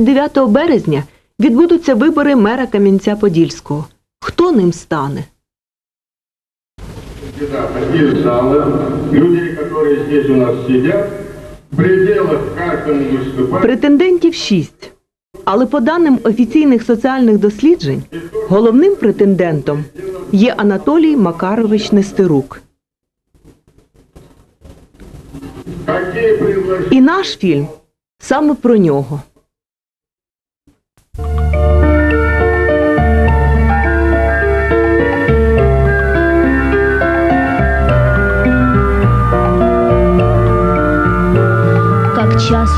29 березня відбудуться вибори мера Кам'янця-Подільського. Хто ним стане? у нас в пределах. Претендентів шість. Але по даним офіційних соціальних досліджень, головним претендентом є Анатолій Макарович Нестерук. І наш фільм саме про нього.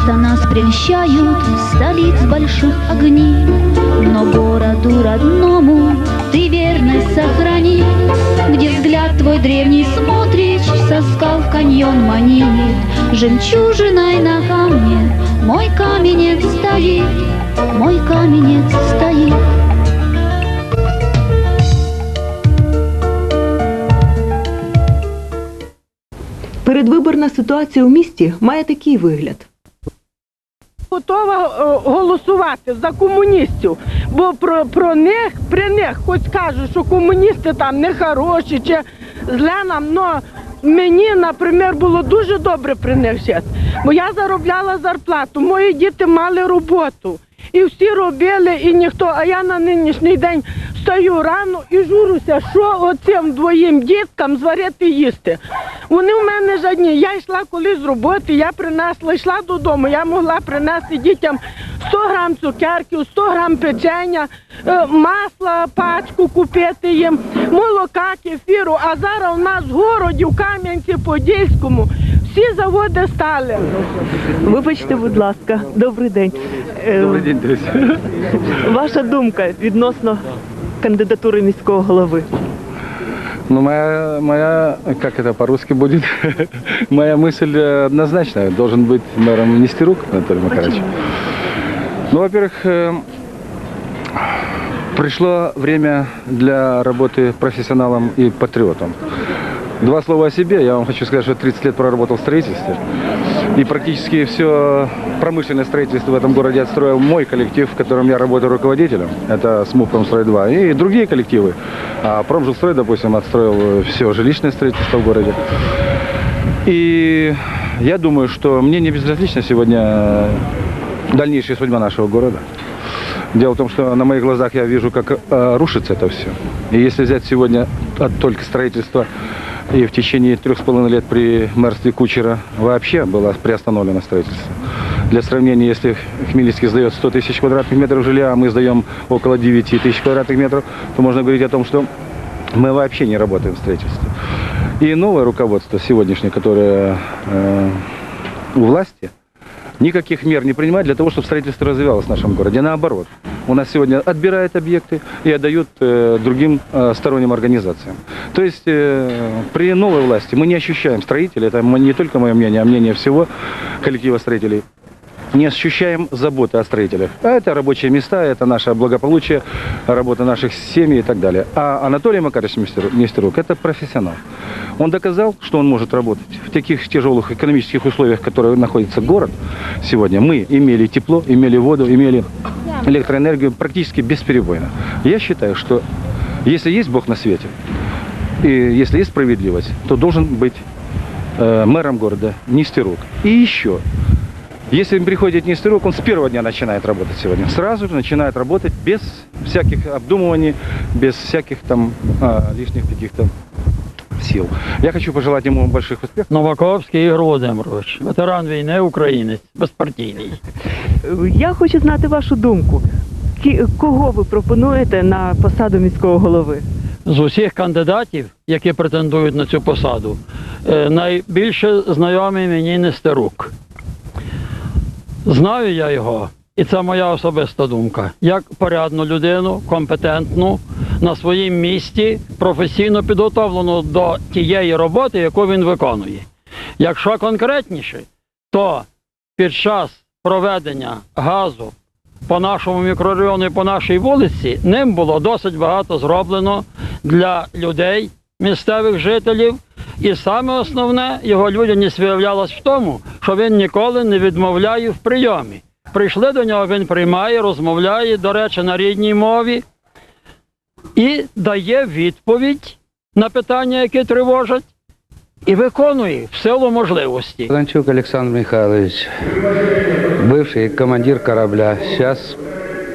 Часто нас прельщают столиц больших огней, Но городу родному ты верность сохрани, Где взгляд твой древний смотришь, со скал в каньон манит, Жемчужиной на камне мой каменец стоит, Мой каменец стоит. Передвиборна ситуація у місті має такий вигляд. Готова е, голосувати за комуністів, бо про, про них при них хоч кажуть, що комуністи там не хороші чи зле нам, але мені, наприклад, було дуже добре при них жити. Бо я заробляла зарплату, мої діти мали роботу. І всі робили, і ніхто. А я на нинішній день стою рано і журюся, що оцим двоїм діткам зварити їсти. Вони в мене жадні. Я йшла колись з роботи, я принесла, йшла додому. Я могла принести дітям 100 грам цукерків, 100 грам печення, е, масла, пачку купити їм, молока, кефіру. А зараз у нас в городі, в Кам'янці-Подільському, всі заводи стали. Вибачте, будь ласка, добрий день. Е, Добрый день, друзья. Ваша думка відносно кандидатури міського голови. Ну, моя, моя, как это по-русски будет, моя мысль э, однозначная. Должен быть мэром Нестерук Анатолий Макарович. Ну, во-первых, э, пришло время для работы профессионалом и патриотом. Два слова о себе. Я вам хочу сказать, что 30 лет проработал в строительстве. И практически все промышленное строительство в этом городе отстроил мой коллектив, в котором я работаю руководителем. Это СМУПромстрой-2. И другие коллективы. А Промжилстрой, допустим, отстроил все жилищное строительство в городе. И я думаю, что мне не безразлична сегодня дальнейшая судьба нашего города. Дело в том, что на моих глазах я вижу, как э, рушится это все. И если взять сегодня от только строительство, и в течение трех с половиной лет при мэрстве Кучера вообще было приостановлено строительство. Для сравнения, если Хмельницкий сдает 100 тысяч квадратных метров жилья, а мы сдаем около 9 тысяч квадратных метров, то можно говорить о том, что мы вообще не работаем в строительстве. И новое руководство сегодняшнее, которое э, у власти, никаких мер не принимает для того, чтобы строительство развивалось в нашем городе. Наоборот, у нас сегодня отбирают объекты и отдают э, другим э, сторонним организациям. То есть э, при новой власти мы не ощущаем строителей, это не только мое мнение, а мнение всего коллектива строителей, не ощущаем заботы о строителях. Это рабочие места, это наше благополучие, работа наших семей и так далее. А Анатолий Макарович Нестерук – это профессионал. Он доказал, что он может работать в таких тяжелых экономических условиях, в которых находится город сегодня. Мы имели тепло, имели воду, имели электроэнергию практически бесперебойно. Я считаю, что если есть Бог на свете, и если есть справедливость, то должен быть э, мэром города Нестерук. И еще, если приходит Нестерук, он с первого дня начинает работать сегодня. Сразу же начинает работать без всяких обдумываний, без всяких там а, лишних каких-то сил. Я хочу пожелать ему больших успехов. Новаковський Ігор Володимирович, ветеран війни, українець, безпартійний. Я хочу знати вашу думку. Кого ви пропонуєте на посаду міського голови? З усіх кандидатів, які претендують на цю посаду, е, найбільше знайомий мені Нестерук. Знаю я його, і це моя особиста думка, як порядну людину, компетентну, на своїм місці, професійно підготовлену до тієї роботи, яку він виконує. Якщо конкретніше, то під час проведення газу по нашому мікрорайону і по нашій вулиці ним було досить багато зроблено для людей, місцевих жителів. І саме основне його людяність виявлялась в тому, що він ніколи не відмовляє в прийомі. прийшли до нього, він приймає, розмовляє, до речі, на рідній мові і дає відповідь на питання, які тривожать, і виконує в силу можливості. Ланчук Александр Михайлович, бывший командир корабля, сейчас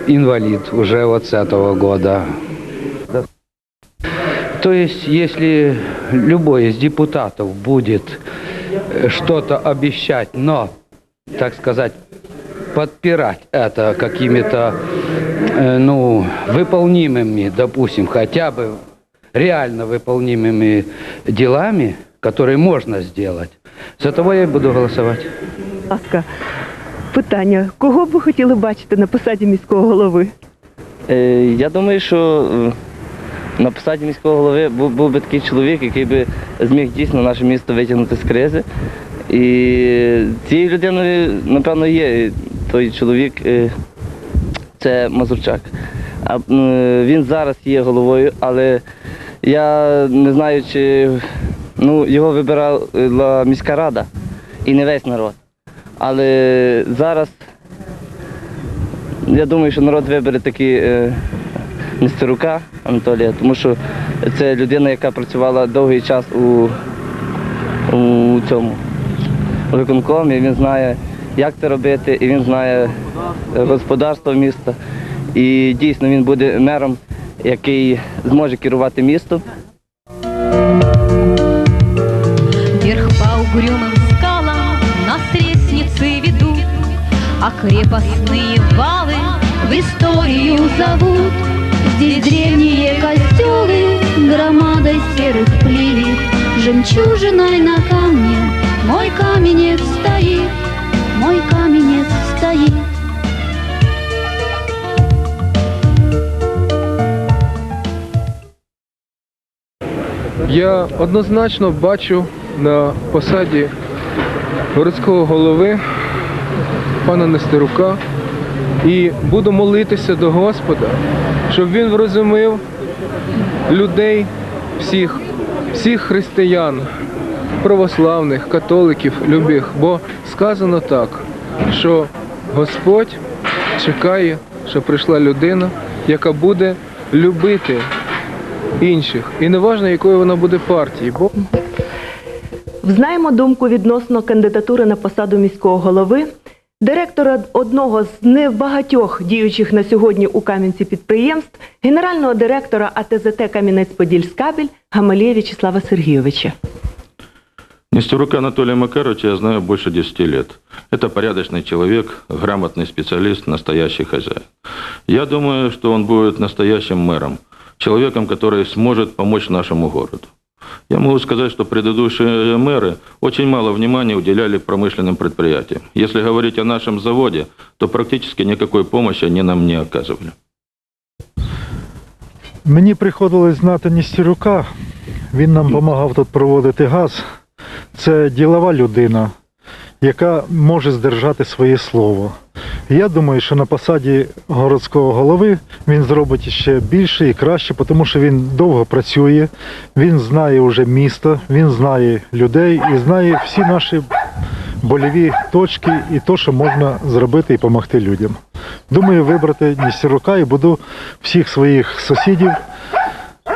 инвалид уже вот с этого года. То есть, если любой из депутатов будет э, что-то обещать, но, так сказать, подпирать это какими-то, э, ну, выполнимыми, допустим, хотя бы реально выполнимыми делами, которые можно сделать, за того я и буду голосовать. Будь ласка, питання: кого б ви хотіли бачити на посаді міського голови? Е, Я думаю, що е, на посаді міського голови був, був би такий чоловік, який би зміг дійсно наше місто витягнути з кризи. І цією людиною, напевно, є той чоловік, е, це Мазурчак. А е, він зараз є головою, але я не знаю, чи ну, його вибирала міська рада і не весь народ. Але зараз я думаю, що народ вибере таки е, Нестерука Анатолія, тому що це людина, яка працювала довгий час у, у цьому у виконкомі. Він знає, як це робити, і він знає е, господарство міста. І дійсно він буде мером, який зможе керувати містом. Вверх по угрюмым скалам нас ресницы ведут, А крепостные валы в историю зовут. Здесь древние костелы громадой серых плит, Жемчужиной на камне мой каменец стоит, Мой каменец стоит. Я однозначно бачу на посаді городського голови пана Нестерука і буду молитися до Господа, щоб він врозумив людей, всіх, всіх християн, православних, католиків, любих. Бо сказано так, що Господь чекає, що прийшла людина, яка буде любити інших. І не важливо, якої вона буде партії. Бо Знаємо думку відносно кандидатури на посаду міського голови директора одного з небагатьох діючих на сьогодні у Кам'янці підприємств, генерального директора АТЗТ Кам'янець-Подільськабель Гамалія В'ячеслава Сергійовича. Нестерука Анатолия Макаровича я знаю больше 10 лет. Это порядочный человек, грамотный специалист, настоящий хозяин. Я думаю, что он будет настоящим мэром, человеком, который сможет помочь нашему городу. Я могу сказать, что предыдущие мэры очень мало внимания уделяли промышленным предприятиям. Если говорить о нашем заводе, то практически никакой помощи они нам не оказывали. Мені приходилось знати Ністерюка. Він нам допомагав тут проводити газ. Це ділова людина, яка може здержати своє слово. Я думаю, що на посаді городського голови він зробить ще більше і краще, тому що він довго працює, він знає вже місто, він знає людей і знає всі наші больові точки і то, що можна зробити і допомогти людям. Думаю, вибрати Ністерука і буду всіх своїх сусідів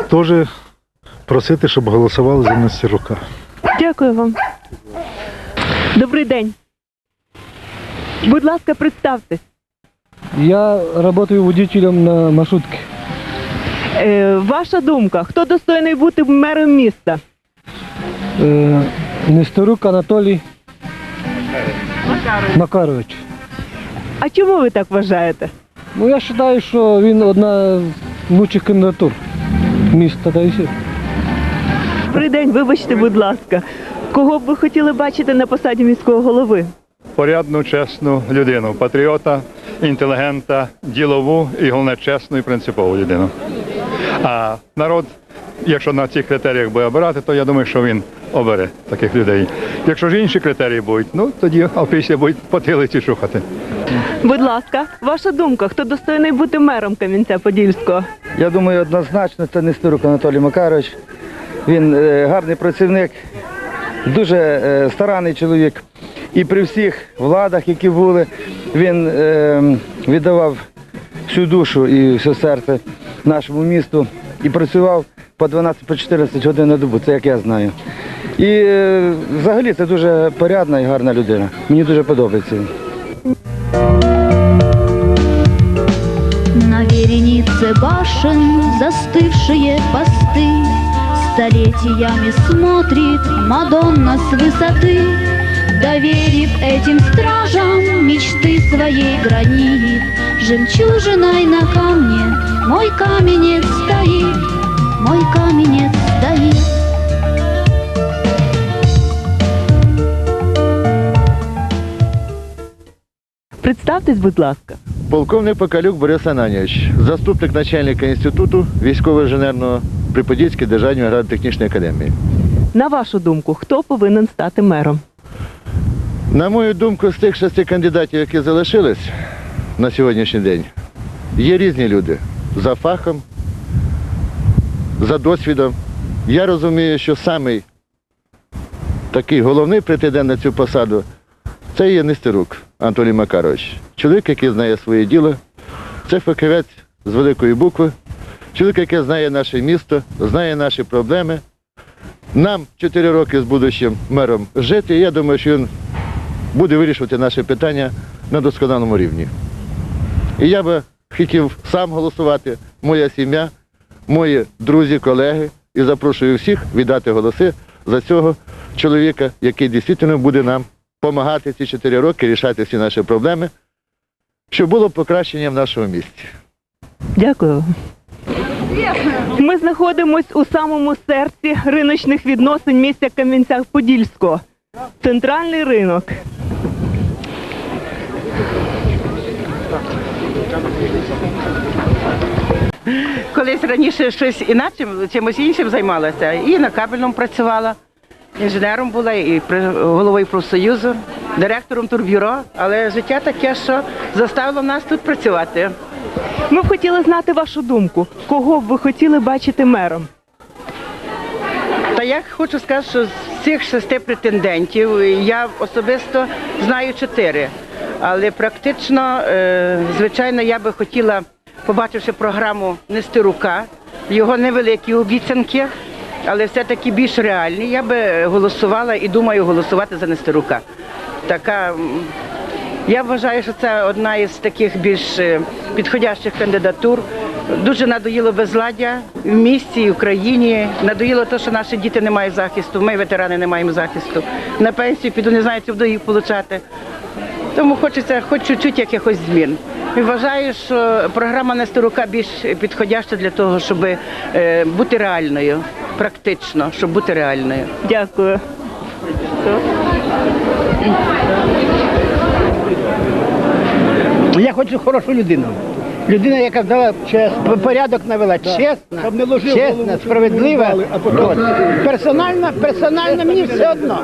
теж просити, щоб голосували за Нестерука. Дякую вам. Добрий день. Будь ласка, представтесь. Я работаю водителем на маршрутке. Е, ваша думка, хто достойний бути мером міста? Э, Нестерук Анатолий Макарович. А чому ви так вважаєте? Ну я вважаю, що він одна з лучших кандидатур міста та й все. Добрий день, вибачте, будь ласка. Кого б ви хотіли бачити на посаді міського голови? порядну, чесну людину, патріота, інтелігента, ділову і головне чесну і принципову людину. А народ, якщо на цих критеріях буде обирати, то я думаю, що він обере таких людей. Якщо ж інші критерії будуть, ну тоді опісля будуть потилиці шухати. Будь ласка, ваша думка, хто достойний бути мером Кам'янця-Подільського? Я думаю, однозначно це Нестерук Анатолій Макарович. Він е, гарний працівник, дуже е, старанний чоловік. І при всіх владах, які були, він е, віддавав всю душу і все серце нашому місту і працював по 12-14 годин на добу, це як я знаю. І е, взагалі це дуже порядна і гарна людина. Мені дуже подобається. На веренице башен застывшие посты Столетиями смотрит Мадонна с высоты Доверив этим стражам мечты своей гранит Жемчужиной на камне мой каменец стоит Мой каменец стоит Представтесь, будь ласка. Полковник Покалюк Борис Ананівич, заступник начальника інституту військово-інженерного при Подільській державній аграрно-технічній академії. На вашу думку, хто повинен стати мером? На мою думку, з тих шести кандидатів, які залишились на сьогоднішній день, є різні люди за фахом, за досвідом. Я розумію, що самий такий головний претендент на цю посаду це є Нестерук Анатолій Макарович. Чоловік, який знає своє діло, це фахівець з великої букви, чоловік, який знає наше місто, знає наші проблеми. Нам 4 роки з будущим мером жити, і я думаю, що він буде вирішувати наші питання на досконалому рівні. І я би хотів сам голосувати, моя сім'я, мої друзі, колеги, і запрошую всіх віддати голоси за цього чоловіка, який дійсно буде нам допомагати ці 4 роки рішати всі наші проблеми, щоб було покращення в нашому місті. Дякую. Ми знаходимось у самому серці риночних відносин місця Кам'янця-Подільського. Центральний ринок. Колись раніше щось іначе, чимось іншим займалася. І на кабельному працювала. Інженером була, і головою профсоюзу, директором турбюро. Але життя таке, що заставило нас тут працювати. Ми б хотіли знати вашу думку. Кого б ви хотіли бачити мером? Та я хочу сказати, що з цих шести претендентів я особисто знаю чотири. Але практично, е, звичайно, я би хотіла, побачивши програму Нестерука, його невеликі обіцянки, але все-таки більш реальні, я би голосувала і думаю голосувати за Нестерука. Така, я вважаю, що це одна із таких більш е, підходящих кандидатур. Дуже надоїло безладдя в місті в країні. Надоїло те, що наші діти не мають захисту. Ми, ветерани, не маємо захисту. На пенсію піду, не знаю, чи буду їх отримати. Тому хочеться хоч чуть-чуть якихось змін. І вважаю, що програма Нестерука більш підходяща для того, щоб е, бути реальною, практично, щоб бути реальною. Дякую. Я хочу хорошу людину. Людина, яка дала п- порядок навела, чесна, чесна, справедлива. От. Персонально, персонально мені все одно.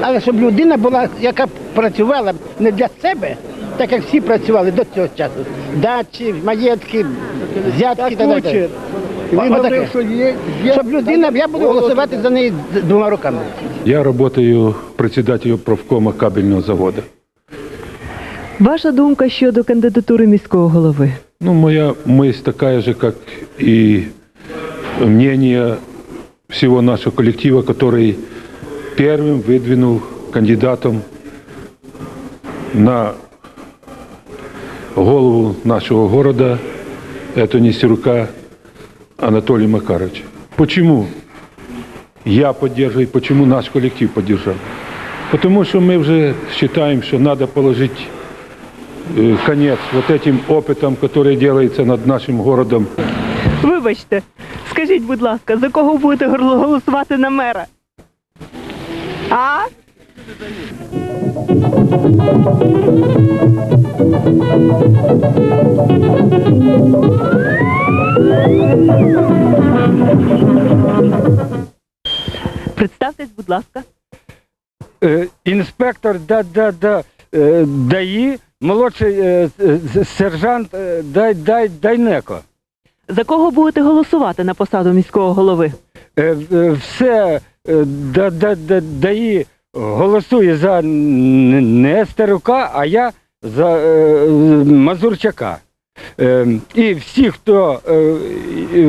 Але щоб людина була, яка працювала не для себе, так як всі працювали до цього часу. Дачі, маєтки, взятки та далі. Отаке. Щоб людина, я буду голосувати за неї двома руками. Я работаю председателем правкома кабельного завода. Ваша думка щодо кандидатури міського голови? Ну, моя мысль такая же, как и мнение всего нашего коллектива, который первым выдвинул кандидатом на голову нашего города, это Нестерука Анатолия Макаровича. Почему я поддерживаю, почему наш коллектив поддержал? Потому что мы уже считаем, что надо положить э, конец вот этим опытом, который делается над нашим городом. Вибачте, скажіть, будь ласка, за кого будете гол- голосувати на мера? А? Представтесь, будь ласка. Е, інспектор да, да, да, е, ДАІ, молодший е, е, сержант е, дай, дай, Дайнеко. За кого будете голосувати на посаду міського голови? Е, е, все е, да, да, да, ДАІ голосує за Н- Нестерука, а я за е, Мазурчака. Е, і всі, хто е, е,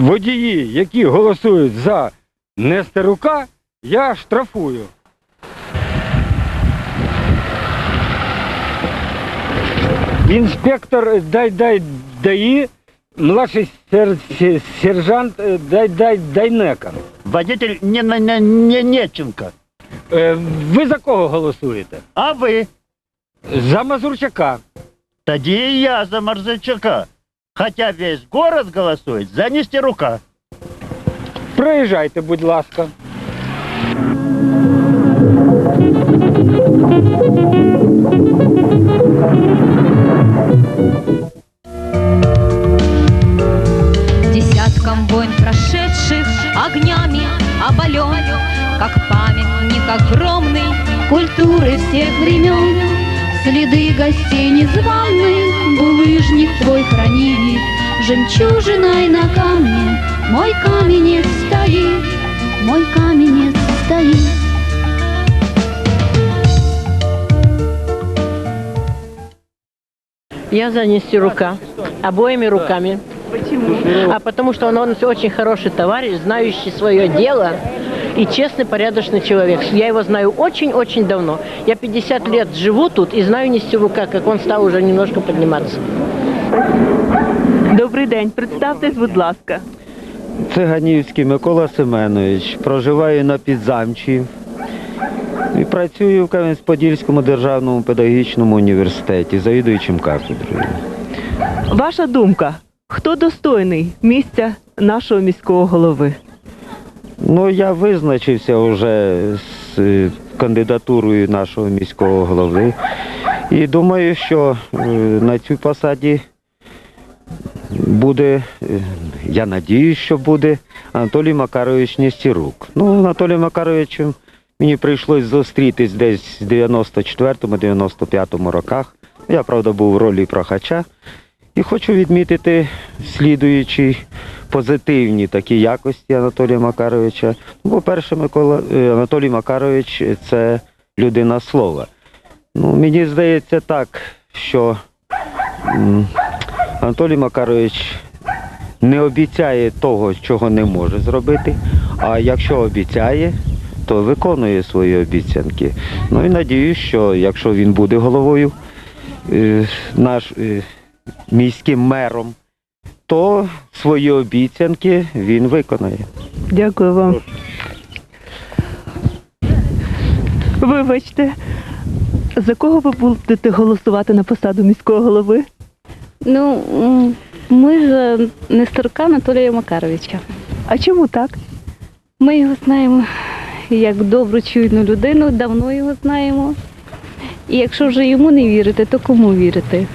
водії, які голосують за Нестерука, я штрафую. Інспектор дай дай даї, младший сер, сер- сержант е, дай дай Дайнека. Водитель не, не, не, не Неченко. Е, ви за кого голосуєте? А ви? За Мазурчака. Тоді і я за Марзельчака. Хотя весь город голосует за Нестерука. Проїжджайте, будь ласка. Десяткам войн прошедших огнями оболен, Как памятник огромный Культуры всех времен, следы гостей незваных, Булыжник твой хранит, жемчужиной на камне, Мой каменец стоит, мой каменец стоит. Я за Нестерука. Обоими руками. Почему? А потому что он, он очень хороший товарищ, знающий свое дело и честный, порядочный человек. Я его знаю очень-очень давно. Я 50 лет живу тут и знаю Нестерука, как он стал уже немножко подниматься. Добрий день, представтесь, будь ласка. Циганівський Микола Семенович. Проживаю на Підзамчі і працюю в Кам'янець-Подільському державному педагогічному університеті, завідуючим кафедрою. Ваша думка, хто достойний місця нашого міського голови? Ну, я визначився вже з е, кандидатурою нашого міського голови. І думаю, що е, на цій посаді буде, е, я надіюсь, що буде Анатолій Макарович Нестірук. Ну, Анатолій Макаровичем мені прийшлось зустрітись десь в 94-95 роках. Я, правда, був в ролі прохача. І хочу відмітити слідуючі позитивні такі якості Анатолія Макаровича. Ну, По-перше, Микола е, Анатолій Макарович це людина слова. Ну, мені здається так, що Анатолій Макарович не обіцяє того, чого не може зробити, а якщо обіцяє, то виконує свої обіцянки. Ну і надіюсь, що якщо він буде головою, е, наш е, міським мером, то свої обіцянки він виконає. Дякую вам. Вибачте, за кого ви будете голосувати на посаду міського голови? Ну, ми за Нестерка Анатолія Макаровича. А чому так? Ми його знаємо як добру, чуйну людину, давно його знаємо. І якщо вже йому не вірити, то кому вірити?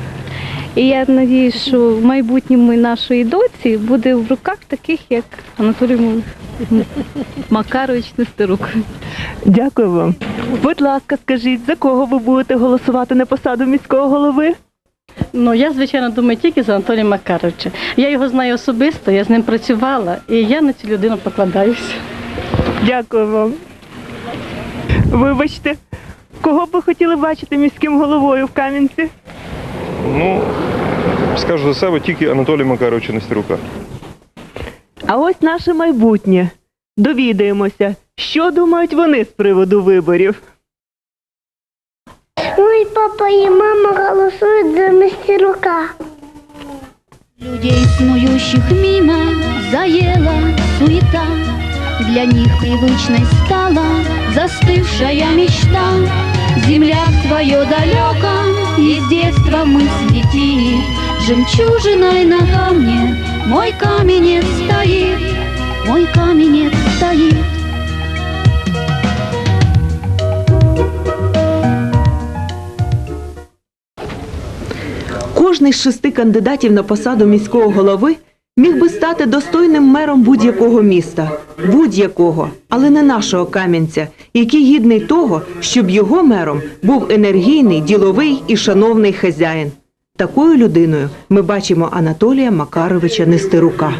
І я сподіваюся, що в майбутньому нашої доці буде в руках таких, як Анатолій Макарович Нестерук. Дякую вам. Будь ласка, скажіть, за кого ви будете голосувати на посаду міського голови? Ну, я, звичайно, думаю тільки за Анатолія Макаровича. Я його знаю особисто, я з ним працювала, і я на цю людину покладаюся. Дякую вам. Вибачте, кого б ви хотіли бачити міським головою в Кам'янці? Ну, скажу за себе тільки Анатолія Макаровича Нестерука. А ось наше майбутнє. Довідаємося, що думають вони з приводу виборів. Мой папа и мама голосуют за мастерука. Людей, снующих мимо, заела суета Для них привычной стала застывшая мечта. Земля твое далеко, из детства мысли тихи. Жемчужиной на камне мой каменец стоит, мой каменец стоит. Кожний з шести кандидатів на посаду міського голови міг би стати достойним мером будь-якого міста, будь-якого, але не нашого Кам'янця, який гідний того, щоб його мером був енергійний, діловий і шановний хазяїн. Такою людиною ми бачимо Анатолія Макаровича Нестерука.